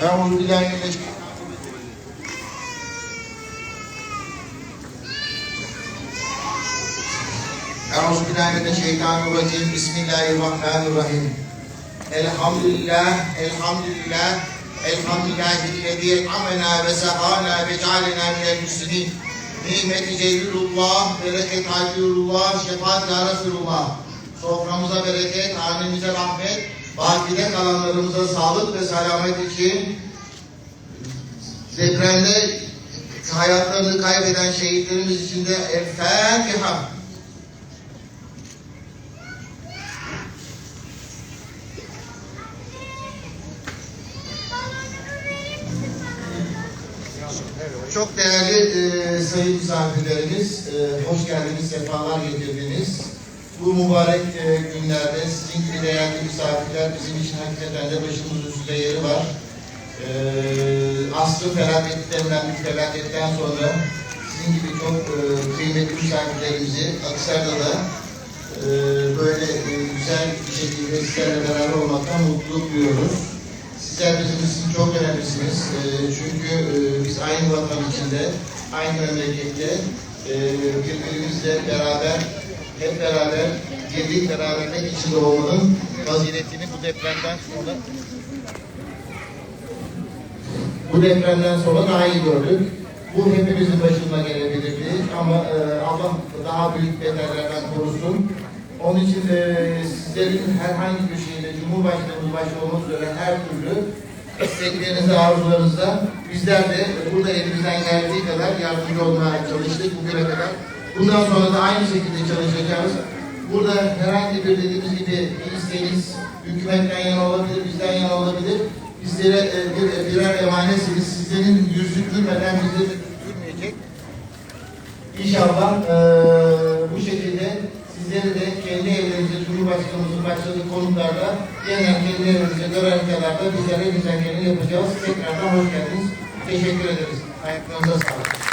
Euzu billahi mineşşeytanirracim. Euzu billahi mineşşeytanirracim. Bismillahirrahmanirrahim. Elhamdülillah, elhamdülillah, elhamdülillahillezî amena ve sehana ve cealena minel müslümin. Nimeti celilullah, bereket hacirullah, şefaat ya Resulullah. Soframıza bereket, hanemize rahmet, bakide kalanlarımıza sağlık ve selamet için depremde hayatlarını kaybeden şehitlerimiz için de El Fatiha. Çok değerli e, sayın misafirlerimiz, e, hoş geldiniz, sefalar getirdiniz. Bu mübarek e, günlerde sizin gibi değerli misafirler bizim için hakikaten de başımız üstünde yeri var. E, asrın felaketlerinden bir felaketten sonra sizin gibi çok e, kıymetli misafirlerimizi Aksar'da da e, böyle e, güzel bir şekilde sizlerle beraber olmaktan mutluluk duyuyoruz. Sizler bizim için çok önemlisiniz. E, çünkü e, biz aynı vatan içinde, aynı memlekette e, birbirimizle beraber, hep beraber birlik beraberlik içinde olmanın faziletini bu depremden sonra bu depremden sonra daha iyi gördük. Bu hepimizin başına gelebilirdi ama e, Allah daha büyük beterlerden korusun. Onun için e, sizlerin herhangi bir şeyde Cumhurbaşkanımız başta olmak üzere her türlü isteklerinize, arzularınıza bizler de burada elimizden geldiği kadar yardımcı olmaya çalıştık bugüne kadar. Bundan sonra da aynı şekilde çalışacağız. Burada herhangi bir dediğimiz gibi bir isteğiniz hükümetten yana olabilir, bizden yana olabilir. Bizlere e, bir, birer emanetsiniz. Sizlerin yüzü gülmeden bizleri de gülmeyecek. İnşallah e, bu şekilde sizleri de kendi evlerinize, Cumhurbaşkanımızın başladığı konutlarda yeniden kendi evlerinize görevlerde bizler elimizden geleni yapacağız. Tekrardan hoş geldiniz. Teşekkür ederiz. Ayaklarınıza sağlık.